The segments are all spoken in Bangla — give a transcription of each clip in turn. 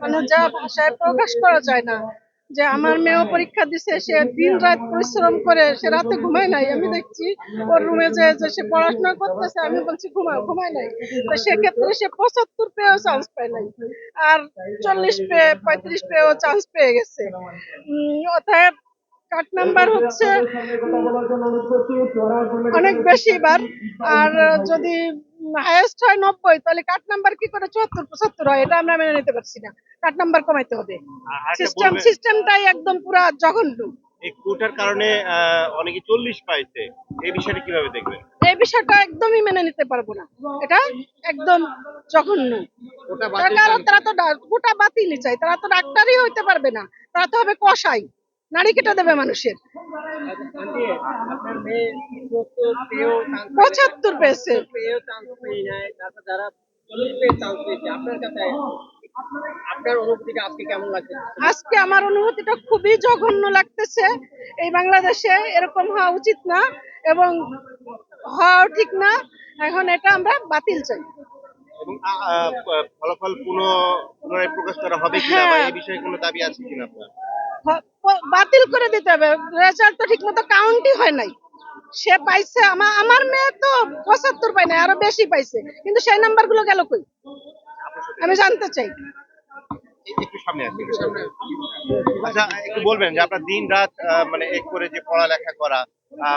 মানে যা ভাষায় প্রকাশ করা যায় না, যে আমার মেয়েও পরীক্ষা দিছে, সে দিন রাত পরিশ্রম করে, সে রাতে ঘুমায় নাই। আমি দেখছি ওর রুমে যে যে সে পড়াশোনা করতেছে, আমি বলছি ঘুমায় ঘুমায় নাই। তো সেক্ষেত্রে সে পঁচাত্তর পেয়েও চান্স পায় নাই। আর চল্লিশ পেয়ে, পঁয়ত্রিশ পেয়েও চান্স পেয়ে গেছে। অতএব কাট নাম্বার হচ্ছে অনেক বেশি বার আর যদি হাইয়েস্ট হয় নব্বই তাহলে কাট নাম্বার কি করে চুয়াত্তর পঁচাত্তর হয়? এটা আমরা মেনে নিতে পারছি না। কাট নাম্বার কমাইতে হবে। সিস্টেম সিস্টেমটাই একদম পুরা জঘন্য। এই কোটার কারণে অনেকে চল্লিশ পাইছে। এই বিষয়টা কীভাবে দেখবেন? এই বিষয়টা একদমই মেনে নিতে পারব না। এটা একদম জঘন্য। তার তারা তো চাই। তারা তো ডাক্তারই হইতে পারবে না। তারা তো হবে কষাই নারী কেটে দেবে মানুষের। পঁচাত্তর পেয়েছে আজকে কেমন লাগছে আজকে আমার অনুভূতিটা খুবই জঘন্য লাগতেছে। এই বাংলাদেশে এরকম হওয়া উচিত না এবং হওয়াও ঠিক না। এখন এটা আমরা বাতিল চাই। এবং ফলাফল পুনঃ পুনরায় প্রকাশ করা হবে কিনা বা হ্যাঁ। এই বিষয়ে কোনো দাবি আছে কিনা আপনার? বাতিল করে দিতে হবে। রেজাল্ট তো ঠিক মতো কাউন্টই হয় নাই। সে পাইছে আমার আমার মেয়ে তো পঁচাত্তর পাই নাই, আরও বেশি পাইছে। কিন্তু সেই নাম্বারগুলো গেল কই? আমি জানতে চাই। আচ্ছা একটু বলবেন যে আপনার দিন রাত মানে এক করে যে পড়ালেখা করা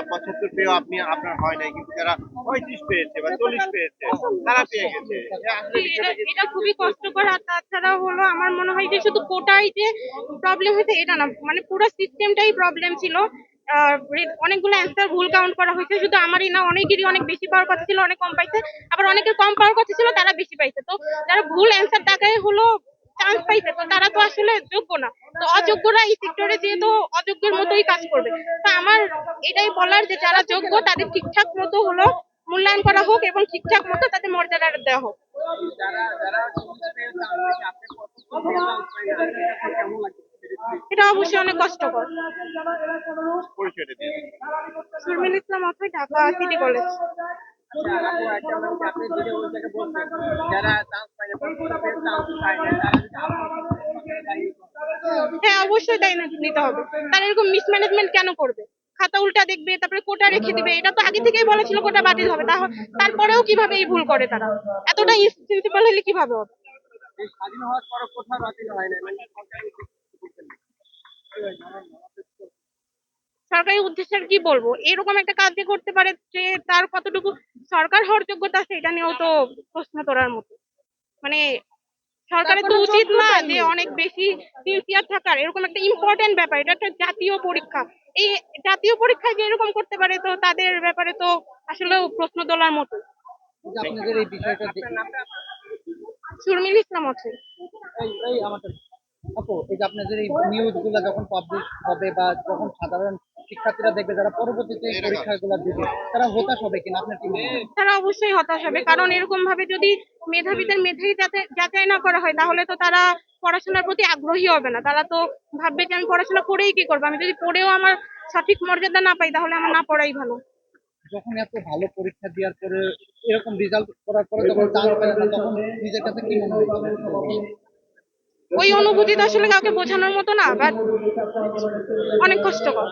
পঁচাত্তর পেয়েও আপনি, আপনার হয় নাই, কিন্তু যারা পঁয়ত্রিশ পেয়েছে বা চল্লিশ পেয়েছে, তারা পেয়ে গেছে। এটা খুবই কষ্টকর আর তাছাড়া হলো আমার মনে হয় যে শুধু কোটাই যে প্রবলেম হয়েছে, এটা না। মানে পুরো সিস্টেমটাই প্রবলেম ছিল। অনেকগুলো অ্যান্সার ভুল কাউন্ট করা হয়েছে। শুধু আমারই না, অনেকেরই অনেক বেশি পাওয়ার কথা ছিল, অনেক কম পাইছে। আবার অনেকের কম পাওয়ার কথা ছিল, তারা বেশি পাইছে। তো যারা ভুল অ্যান্সার দেখায় হলো চান্স পাইছে, তো তারা তো আসলে যোগ্য না। তো অযোগ্যরা এই সেক্টরে যেহেতু অযোগ্যের মতোই কাজ করবে। তো আমার এটাই বলার যে যারা যোগ্য, তাদের ঠিকঠাক মতো হলো মূল্যায়ন করা হোক এবং ঠিকঠাক মতো তাদের মর্যাদা দেওয়া হোক। এটা অবশ্যই অনেক কষ্টকর। সুরমিল ইসলাম অথয় ঢাকা সিটি কলেজ আচ্ছা আপু একটা কি আপনি যেটা ওই জায়গায় বলছেন যারা অবশ্যই না নিতে হবে। তারা এরকম মিসম্যানেজমেন্ট কেন করবে? খাতা উল্টা দেখবে তারপরে কোটা রেখে দিবে এটা তো আগে থেকেই বলা ছিল কোটা বাতিল হবে। তারপরেও কীভাবে এই ভুল করে তারা? এতটা প্রিন্সিপাল হলে কীভাবে হবে? মানে সরকারি উদ্দেশ্যে আর কি বলব? এরকম একটা কাজ যে করতে পারে যে তার কতটুকু সরকার হওয়ার যোগ্যতা আছে এটা নিয়েও তো প্রশ্ন তোলার মতো। মানে সরকারের তো উচিত না যে অনেক বেশি সিনসিয়ার থাকার এরকম একটা ইম্পর্টেন্ট ব্যাপার এটা একটা জাতীয় পরীক্ষা। এই জাতীয় পরীক্ষায় যে এরকম করতে পারে তো তাদের ব্যাপারে তো আসলে প্রশ্ন তোলার মতো। আপনাদের এই বিষয়টা সুরমিল ইসলাম আছে। এই এই আমাদের আপু এই যে আপনাদের এই নিউজগুলা যখন পাবলিশ হবে বা যখন সাধারণ শিক্ষার্থীরা দেখবে যারা পরবর্তীতে এই পরীক্ষাগুলো দিবে তারা হতাশ হবে কিনা? আপনার কি মনে হয়? তারা অবশ্যই হতাশ হবে কারণ এরকম ভাবে যদি মেধাবীদের মেধাই যাচাই- যাচাই না করা হয় তাহলে তো তারা পড়াশোনার প্রতি আগ্রহী হবে না। তারা তো ভাববে যে আমি পড়াশোনা করেই কি করব? আমি যদি পড়েও আমার সঠিক মর্যাদা না পাই তাহলে আমার না পড়াই ভালো। যখন এত ভালো পরীক্ষা দেওয়ার পরে এরকম রেজাল্ট করার পরে যখন না তখন নিজের কাছে কি মনে হয়েছিল ওই অনুভূতি তো আসলে কাউকে বোঝানোর মতো না বাট অনেক কষ্টকর।